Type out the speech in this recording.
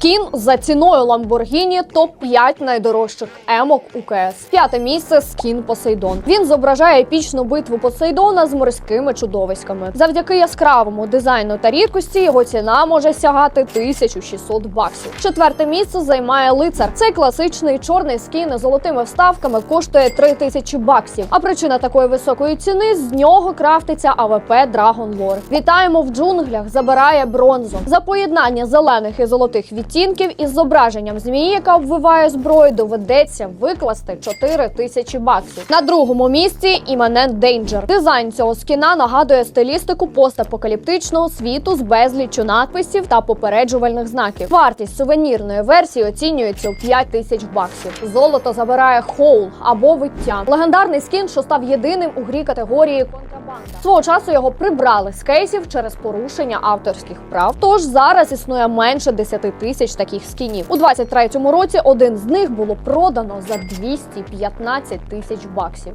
Скін за ціною Lamborghini топ 5 найдорожчих емок УКС. П'яте місце скін Посейдон. Він зображає епічну битву Посейдона з морськими чудовиськами. Завдяки яскравому дизайну та рідкості його ціна може сягати 1600 баксів. Четверте місце займає лицар. Цей класичний чорний скін із золотими вставками коштує 3000 баксів. А причина такої високої ціни з нього крафтиться АВП Dragon Lore. Вітаємо в джунглях. Забирає бронзу за поєднання зелених і золотих відтінків із зображенням змії, яка обвиває зброю, доведеться викласти 4 тисячі баксів. На другому місці іманент Danger. Дизайн цього скіна нагадує стилістику постапокаліптичного світу з безліччю надписів та попереджувальних знаків. Вартість сувенірної версії оцінюється у 5 тисяч баксів. Золото забирає хоул або виття. Легендарний скін, що став єдиним у грі категорії контрабанда. Свого часу його прибрали з кейсів через порушення авторських прав. Тож зараз існує менше 10 тисяч таких скінів. У 23-му році один з них було продано за 215 тисяч баксів.